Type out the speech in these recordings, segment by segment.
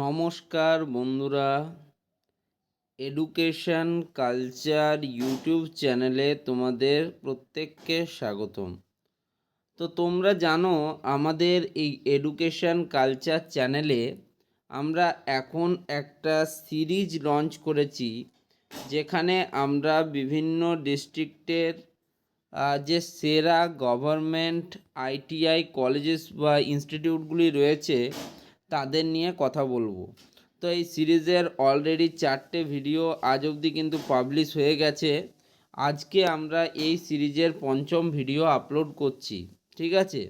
নমস্কার বন্ধুরা education culture YouTube চ্যানেলে তোমাদের প্রত্যেককে স্বাগতম তো তোমরা জানো আমাদের এই এডুকেশন কালচার চ্যানেলে আমরা এখন একটা সিরিজ লঞ্চ করেছি যেখানে আমরা বিভিন্ন ডিস্ট্রিক্টের যে সেরা গভর্নমেন্ট আইটিআই কলেজেস বা ইনস্টিটিউটগুলি রয়েছে তাদের নিয়ে কথা বলবো তো এই সিরিজের অলরেডি চারটে ভিডিও আজ অবধি কিন্তু পাবলিশ হয়ে গেছে আজকে আমরা এই সিরিজের পঞ্চম ভিডিও আপলোড করছি ঠিক আছে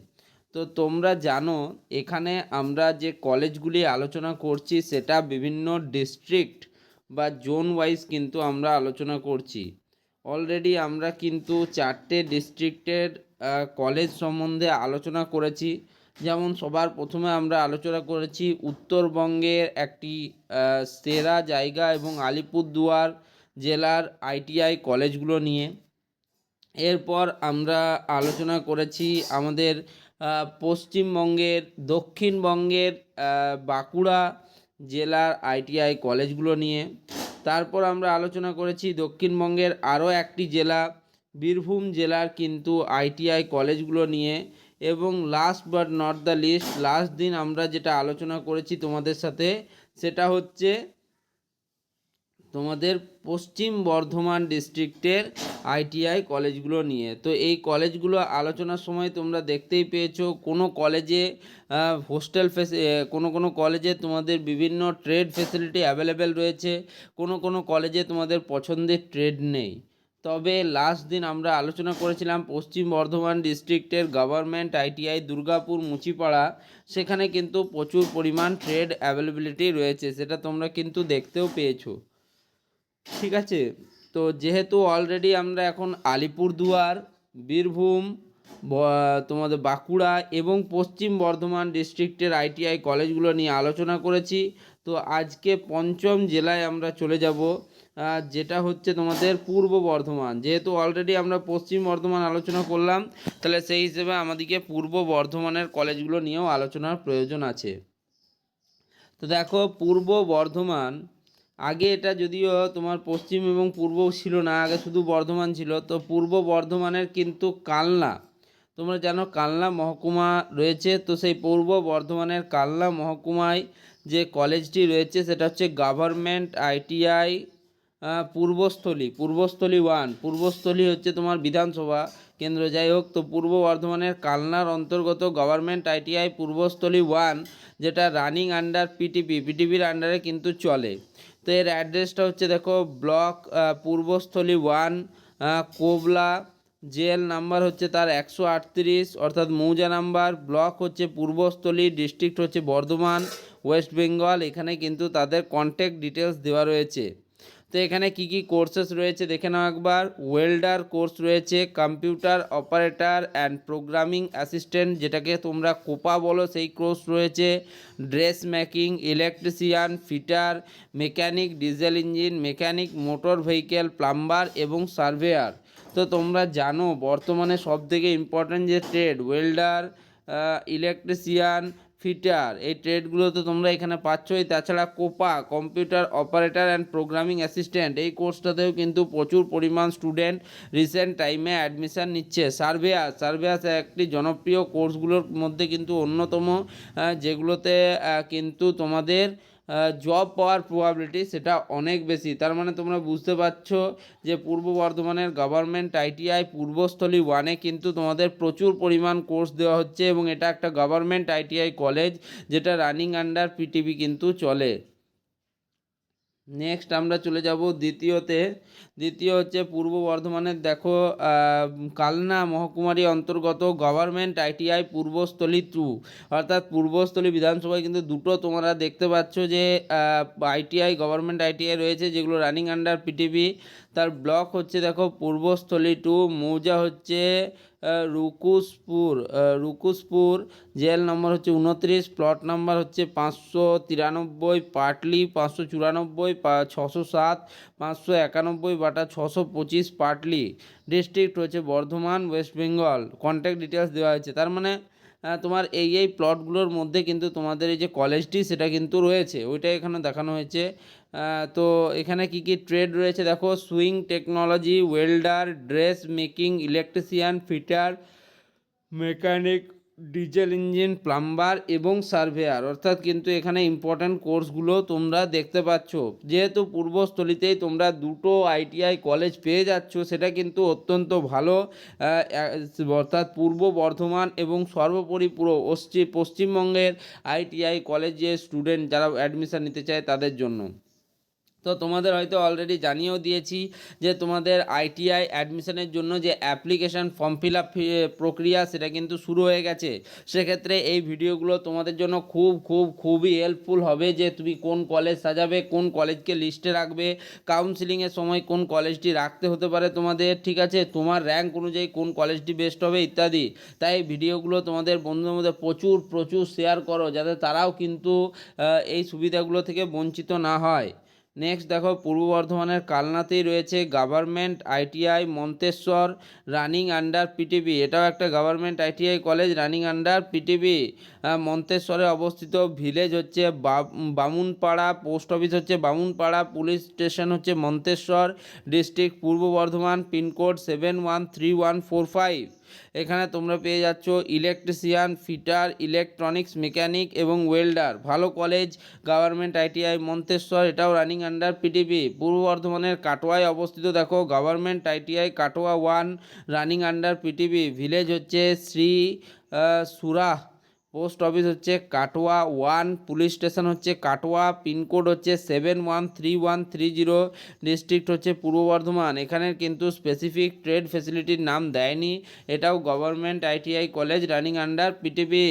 তো তোমরা জানো এখানে আমরা যে কলেজগুলি আলোচনা করছি সেটা বিভিন্ন ডিস্ট্রিক্ট বা জোন ওয়াইজ কিন্তু আমরা আলোচনা করছি অলরেডি আমরা কিন্তু চারটে ডিস্ট্রিক্টের কলেজ সম্বন্ধে আলোচনা করেছি যেমন সবার প্রথমে আমরা আলোচনা করেছি উত্তরবঙ্গের একটি সেরা জায়গা এবং আলিপুরদুয়ার জেলার আইটিআই কলেজগুলো নিয়ে এরপর আমরা আলোচনা করেছি আমাদের পশ্চিমবঙ্গের দক্ষিণবঙ্গের বাঁকুড়া জেলার আইটিআই কলেজগুলো নিয়ে তারপর আমরা আলোচনা করেছি দক্ষিণবঙ্গের আরও একটি জেলা বীরভূম জেলার কিন্তু আইটিআই কলেজগুলো নিয়ে এবং last but not the least last দিন আমরা যেটা আলোচনা করেছি তোমাদের সাথে সেটা হচ্ছে তোমাদের পশ্চিম বর্ধমান ডিস্ট্রিক্টের আইটিআই কলেজগুলো নিয়ে তো এই কলেজগুলো আলোচনার সময় তোমরা দেখতেই পেয়েছো কোনো কলেজে হোস্টেল ফেসি কোনো কোনো কলেজে তোমাদের বিভিন্ন ট্রেড ফেসিলিটি অ্যাভেলেবেল রয়েছে কোনো কোনো কলেজে তোমাদের পছন্দের ট্রেড নেই তবে লাস্ট দিন আমরা আলোচনা করেছিলাম পশ্চিম বর্ধমান ডিস্ট্রিক্টের গভর্নমেন্ট আইটিআই দুর্গাপুর মুচিপাড়া সেখানে কিন্তু প্রচুর পরিমাণ ট্রেড অ্যাভেলেবিলিটি রয়েছে সেটা তোমরা কিন্তু দেখতেও পেয়েছো ঠিক আছে তো যেহেতু অলরেডি আমরা এখন আলিপুরদুয়ার বীরভূম তোমাদের বাঁকুড়া এবং পশ্চিম বর্ধমান ডিস্ট্রিক্টের আইটিআই কলেজগুলো নিয়ে আলোচনা করেছি তো আজকে পঞ্চম জেলায় আমরা চলে যাব যেটা হচ্ছে তোমাদের পূর্ব বর্ধমান যেহেতু অলরেডি আমরা পশ্চিম বর্ধমান আলোচনা করলাম তাহলে সেই হিসেবে আমাদেরকে পূর্ব বর্ধমানের কলেজগুলো নিয়েও আলোচনার প্রয়োজন আছে তো দেখো পূর্ব বর্ধমান আগে এটা যদিও তোমার পশ্চিম এবং পূর্ব ছিল না আগে শুধু বর্ধমান ছিল তো পূর্ব বর্ধমানের কিন্তু কালনা তোমরা জানো কালনা মহকুমা রয়েছে তো সেই পূর্ব বর্ধমানের কালনা মহকুমায় যে কলেজটি রয়েছে সেটা হচ্ছে government ITI Purbasthali Purbasthali one Purbasthali হচ্ছে তোমার বিধানসভা কেন্দ্র যাই হোক তো পূর্ব বর্ধমানের কালনার অন্তর্গত গভর্নমেন্ট আইটিআই পূর্বস্থলী ওয়ান যেটা রানিং আন্ডার পিটিপি পিটিপির আন্ডারে কিন্তু চলে তো এর অ্যাড্রেসটা হচ্ছে দেখো block Purbasthali one Kobla JL number হচ্ছে তার একশো আটত্রিশ অর্থাৎ মৌজা নাম্বার ব্লক হচ্ছে পূর্বস্থলী ডিস্ট্রিক্ট হচ্ছে বর্ধমান ওয়েস্ট বেঙ্গল এখানে কিন্তু তাদের কন্ট্যাক্ট ডিটেলস দেওয়া রয়েছে তো এখানে কি কি কোর্সেস রয়েছে দেখে নাও একবার ওয়েল্ডার কোর্স রয়েছে computer operator and programming assistant যেটাকে তোমরা কোপা বলো সেই কোর্স রয়েছে dress making electrician fitter mechanic diesel engine mechanic motor vehicle plumber এবং সার্ভেয়ার তো তোমরা জানো বর্তমানে সব থেকে ইম্পর্ট্যান্ট যে ট্রেড ওয়েল্ডার ইলেকট্রিশিয়ান ফিটার এই ট্রেডগুলো তো তোমরা এখানে পাচ্ছই তাছাড়া COPA computer operator and programming assistant এই কোর্সটাতেও কিন্তু প্রচুর পরিমাণ স্টুডেন্ট রিসেন্ট টাইমে অ্যাডমিশান নিচ্ছে সার্ভেয়াস সার্ভেয়াস একটি জনপ্রিয় কোর্সগুলোর মধ্যে কিন্তু অন্যতম যেগুলোতে কিন্তু তোমাদের জব পাওয়ার প্রবাবিলিটি সেটা অনেক বেশি তার মানে তোমরা বুঝতে পারছো যে পূর্ব বর্ধমানের গভর্নমেন্ট আইটিআই পূর্বস্থলী ওয়ানে কিন্তু তোমাদের প্রচুর পরিমাণ কোর্স দেওয়া হচ্ছে এবং এটা একটা গভর্নমেন্ট আইটিআই কলেজ যেটা রানিং আন্ডার পিটিভি কিন্তু চলে নেক্সট আমরা চলে যাব দ্বিতীয়তে দ্বিতীয় হচ্ছে পূর্ব বর্ধমানের দেখো কালনা মহকুমারী অন্তর্গত গভর্নমেন্ট আইটিআই পূর্বস্থলী টু অর্থাৎ পূর্বস্থলী বিধানসভায় কিন্তু দুটো তোমরা দেখতে পাচ্ছ যে আইটিআই গভর্নমেন্ট আইটিআই রয়েছে যেগুলো রানিং আন্ডার পিটিভি তার ব্লক হচ্ছে দেখো পূর্বস্থলী টু মৌজা হচ্ছে রুকুসপুর রুকুসপুর জেল নম্বর হচ্ছে উনত্রিশ প্লট নাম্বার হচ্ছে পাঁচশো তিরানব্বই পাটলি পাঁচশো চুরানব্বই ছশো সাত পাঁচশো একানব্বই বাটা ছশো পঁচিশ পাটলি ডিস্ট্রিক্ট হচ্ছে Bardhaman West Bengal contact details দেওয়া হয়েছে তার মানে হ্যাঁ, তোমার এই এই প্লটগুলোর মধ্যে কিন্তু তোমাদের এই যে কলেজটি সেটা কিন্তু রয়েছে ওইটা এখানে দেখানো হয়েছে তো এখানে কি কি ট্রেড রয়েছে দেখো sewing technology welder dress making electrician fitter mechanic diesel engine plumber এবং সার্ভেয়ার অর্থাৎ কিন্তু এখানে ইম্পর্ট্যান্ট কোর্সগুলো তোমরা দেখতে পাচ্ছ যেহেতু পূর্বস্থলিতেই তোমরা দুটো আইটিআই কলেজ পেয়ে যাচ্ছ সেটা কিন্তু অত্যন্ত ভালো অর্থাৎ পূর্ব বর্ধমান এবং সর্বোপরি পুরো পশ্চিমবঙ্গের আইটিআই কলেজে স্টুডেন্ট যারা অ্যাডমিশান নিতে চায় তাদের জন্য তো তোমাদের হয়তো অলরেডি জানিয়েও দিয়েছি যে তোমাদের আইটিআই অ্যাডমিশনের জন্য যে অ্যাপ্লিকেশান ফর্ম ফিল আপ প্রক্রিয়া সেটা কিন্তু শুরু হয়ে গেছে সেক্ষেত্রে এই ভিডিওগুলো তোমাদের জন্য খুব খুব খুবই হেল্পফুল হবে যে তুমি কোন কলেজ সাজাবে কোন কলেজকে লিস্টে রাখবে কাউন্সিলিংয়ের সময় কোন কলেজটি রাখতে হতে পারে তোমাদের ঠিক আছে তোমার র্যাঙ্ক অনুযায়ী কোন কলেজটি বেস্ট হবে ইত্যাদি তাই ভিডিওগুলো তোমাদের বন্ধুদের মধ্যে প্রচুর প্রচুর শেয়ার করো যাতে তারাও কিন্তু এই সুবিধাগুলো থেকে বঞ্চিত না হয় নেক্সট দেখো পূর্ব বর্ধমানের কালনাতেই রয়েছে government ITI Manteswar running under PTV এটাও একটা government ITI college running under PTV মন্তেশ্বরে অবস্থিত ভিলেজ হচ্ছে বামুনপাড়া পোস্ট অফিস হচ্ছে বামুনপাড়া পুলিশ স্টেশন হচ্ছে Manteswar district Purba Bardhaman pincode seven one three one four five এখানে তোমরা পেয়ে যাচ্ছ ইলেকট্রিশিয়ান ফিটার ইলেকট্রনিক্স মেকানিক এবং ওয়েল্ডার ভালো কলেজ গভর্নমেন্ট আইটিআই মন্তেশ্বর এটাও রানিং আন্ডার পিডিপি পূর্ব বর্ধমানের কাটোয়ায় অবস্থিত দেখো government ITI Katwa one running under PTP village হচ্ছে শ্রী সুরাহ পোস্ট অফিস হচ্ছে কাটোয়া ওয়ান পুলিশ স্টেশন হচ্ছে কাটোয়া পিনকোড হচ্ছে seven one three one three zero district হচ্ছে পূর্ব বর্ধমান এখানের কিন্তু স্পেসিফিক ট্রেড ফেসিলিটির নাম দেয়নি এটাও government ITI college running under PTP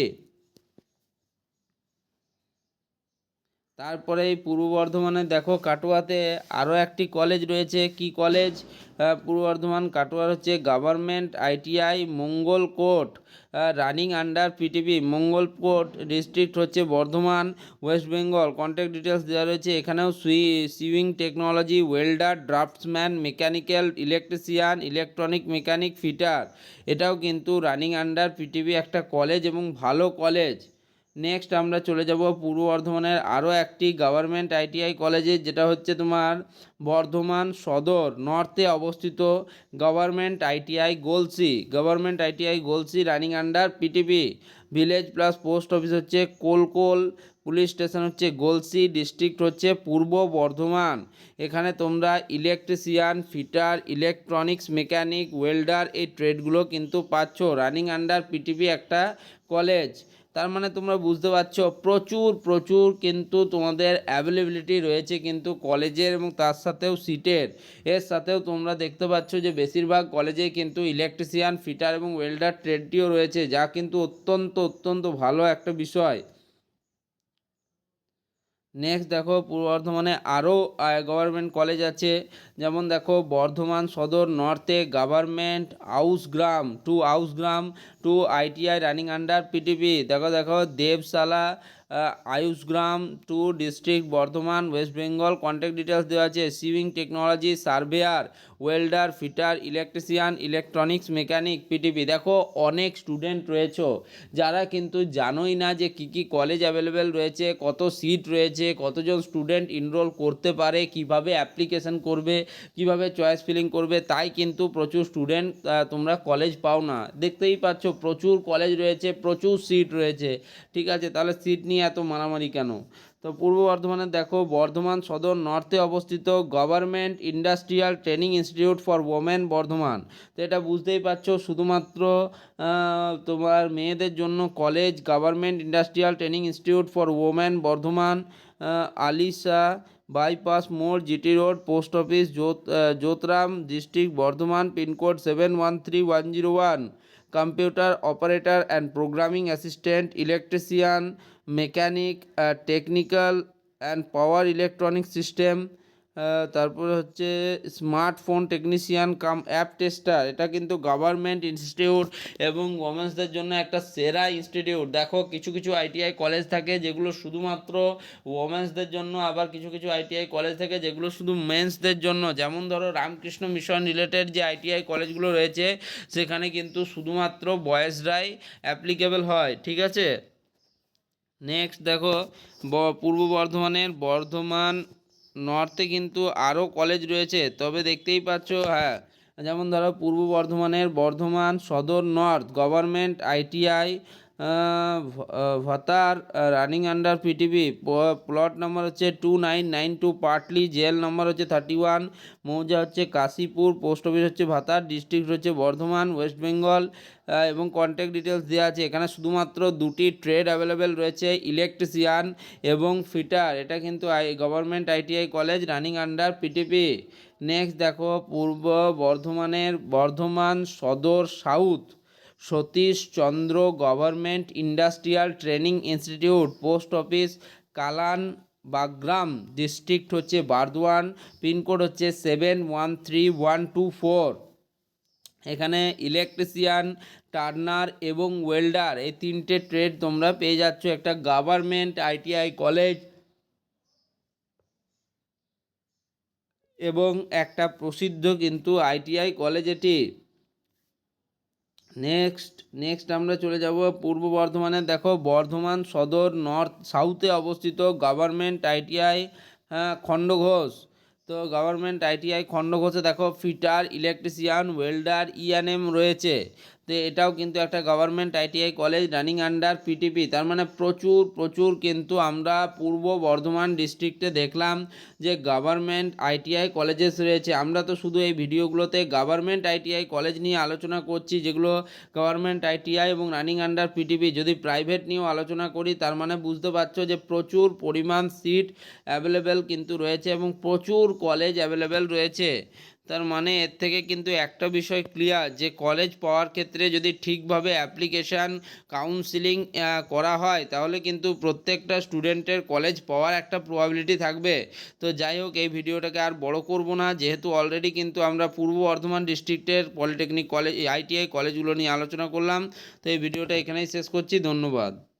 তারপরে এই পূর্ব বর্ধমানে দেখো কাটোয়াতে আরও একটি কলেজ রয়েছে কি কলেজ পূর্ব বর্ধমান কাটোয়ার হচ্ছে government ITI Mangalkot running under PTV Mangalkot district হচ্ছে Bardhaman West Bengal contact details দেওয়া রয়েছে এখানেও সুই sewing technology welder draftsman mechanical electrician electronic mechanic fitter এটাও কিন্তু রানিং আন্ডার পিটিভি একটা কলেজ এবং ভালো কলেজ নেক্সট আমরা চলে যাব পূর্ব বর্ধমানের আরও একটি গভর্নমেন্ট আইটিআই কলেজে যেটা হচ্ছে তোমার বর্ধমান সদর নর্থে অবস্থিত government ITI Golsi government ITI Golsi running under PTP village plus post office হচ্ছে কোলকোল পুলিশ স্টেশন হচ্ছে গোলসি ডিস্ট্রিক্ট হচ্ছে পূর্ব বর্ধমান এখানে তোমরা electrician fitter electronics mechanic welder এই ট্রেডগুলো কিন্তু পাচ্ছ রানিং আন্ডার পিটিপি একটা কলেজ তার মানে তোমরা বুঝতে পারছো প্রচুর প্রচুর কিন্তু তোমাদের অ্যাভেলেবিলিটি রয়েছে কিন্তু কলেজের এবং তার সাথেও সিটের এর সাথেও তোমরা দেখতে পাচ্ছ যে বেশিরভাগ কলেজে কিন্তু ইলেকট্রিশিয়ান ফিটার এবং ওয়েল্ডার ট্রেডটিও রয়েছে যা কিন্তু অত্যন্ত অত্যন্ত ভালো একটা বিষয় নেক্সট দেখো পূর্ব বর্ধমানে আরও গভর্নমেন্ট কলেজ আছে যেমন দেখো Bardhaman Sadar নর্থে government Ausgram two Ausgram two ITI running under PTP দেখো দেখো Debshala Ausgram two district Bardhaman West Bengal contact details দেওয়া আছে sewing technology surveyor welder fitter electrician electronics mechanic PTP দেখো অনেক স্টুডেন্ট রয়েছে যারা কিন্তু জানোই না যে কি কি কলেজ অ্যাভেলেবেল রয়েছে কত সিট রয়েছে কতজন স্টুডেন্ট ইনরোল করতে পারে কিভাবে অ্যাপ্লিকেশন করবে কিভাবে চয়েস ফিলিং করবে তাই কিন্তু প্রচুর স্টুডেন্ট তোমরা কলেজ পাও না দেখতেই পাচ্ছ প্রচুর কলেজ রয়েছে প্রচুর সিট রয়েছে ঠিক আছে তাহলে সিট নিয়ে নিয়ে এত মারামারি কেন তো পূর্ব বর্ধমানে দেখো বর্ধমান সদর নর্থে অবস্থিত government industrial training institute for women Bardhaman তো এটা বুঝতেই পারছো শুধুমাত্র তোমার মেয়েদের জন্য college government industrial training institute for women Bardhaman Alisha bypass মোড় GT road post office Jot Jotram district Bardhaman pincode seven one three one zero one computer operator and programming assistant, electrician, mechanic, technical and power electronic system, তারপরে হচ্ছে smartphone technician cum app tester এটা কিন্তু government institute এবং ওমেন্সদের জন্য একটা সেরা institute দেখো কিছু কিছু আইটিআই কলেজ থাকে যেগুলো শুধুমাত্র ওমেন্সদের জন্য আবার কিছু কিছু আইটিআই কলেজ থাকে যেগুলো শুধু মেন্সদের জন্য যেমন ধরো রামকৃষ্ণ মিশন রিলেটেড যে আইটিআই কলেজগুলো রয়েছে সেখানে কিন্তু শুধুমাত্র বয়েসরাই অ্যাপ্লিকেবল হয় ঠিক আছে নেক্সট দেখো পূর্ব বর্ধমানের বর্ধমান নর্থে কিন্তু আরও কলেজ রয়েছে তবে দেখতেই পাচ্ছ হ্যাঁ যেমন ধরো পূর্ব বর্ধমানের Bardhaman Sadar north government ITI Bhatar running under PTV plot number হচ্ছে two nine nine two Patli JL number হচ্ছে থার্টি ওয়ান মৌজা হচ্ছে কাশীপুর পোস্ট অফিস হচ্ছে ভাতার ডিস্ট্রিক্ট হচ্ছে বর্ধমান ওয়েস্ট বেঙ্গল এবং কন্ট্যাক্ট ডিটেলস দেওয়া আছে এখানে শুধুমাত্র দুটি ট্রেড অ্যাভেলেবেল রয়েছে ইলেকট্রিশিয়ান এবং ফিটার এটা কিন্তু I government ITI college running under PTP next দেখো পূর্ব বর্ধমানের Bardhaman Sadar south Satishchandra government industrial training institute post office Kalan Bagram district হচ্ছে বার্দওয়ান পিনকোড হচ্ছে seven one three one two four এখানে electrician turner এবং welder এই তিনটে trade তোমরা পেয়ে যাচ্ছ একটা গভর্নমেন্ট আইটিআই কলেজ এবং একটা প্রসিদ্ধ কিন্তু আইটিআই কলেজ এটি নেক্সট নেক্সট আমরা চলে যাব পূর্ব বর্ধমানে দেখো বর্ধমান সদর নর্থ সাউথে অবস্থিত গভর্নমেন্ট আইটিআই খণ্ড ঘোষ তো গভর্নমেন্ট আইটিআই খণ্ড ঘোষে দেখো ফিটার ইলেকট্রিশিয়ান ওয়েল্ডার ইএনএম রয়েছে তো এটাও কিন্তু একটা government ITI college running under PTP তার মানে প্রচুর প্রচুর কিন্তু আমরা পূর্ব বর্ধমান ডিস্ট্রিক্টে দেখলাম যে গভর্নমেন্ট আইটিআই কলেজেস রয়েছে আমরা তো শুধু এই ভিডিওগুলোতে গভর্নমেন্ট আইটিআই কলেজ নিয়ে আলোচনা করছি যেগুলো গভর্নমেন্ট আইটিআই এবং রানিং আন্ডার পিটিপি যদি প্রাইভেট নিয়েও আলোচনা করি তার মানে বুঝতে পারছো যে প্রচুর পরিমাণ সিট অ্যাভেলেবেল কিন্তু রয়েছে এবং প্রচুর কলেজ অ্যাভেলেবেল রয়েছে তার মানে এর থেকে কিন্তু একটা বিষয় ক্লিয়ার যে কলেজ পাওয়ার ক্ষেত্রে যদি ঠিকভাবে অ্যাপ্লিকেশান কাউন্সিলিং করা হয় তাহলে কিন্তু প্রত্যেকটা স্টুডেন্টের কলেজ পাওয়ার একটা প্রবাবিলিটি থাকবে তো যাই হোক এই ভিডিওটাকে আর বড় করব না যেহেতু অলরেডি কিন্তু আমরা পূর্ব বর্ধমান ডিস্ট্রিক্টের পলিটেকনিক কলেজ আইটিআই কলেজগুলো নিয়ে আলোচনা করলাম তো এই ভিডিওটা এখানেই শেষ করছি ধন্যবাদ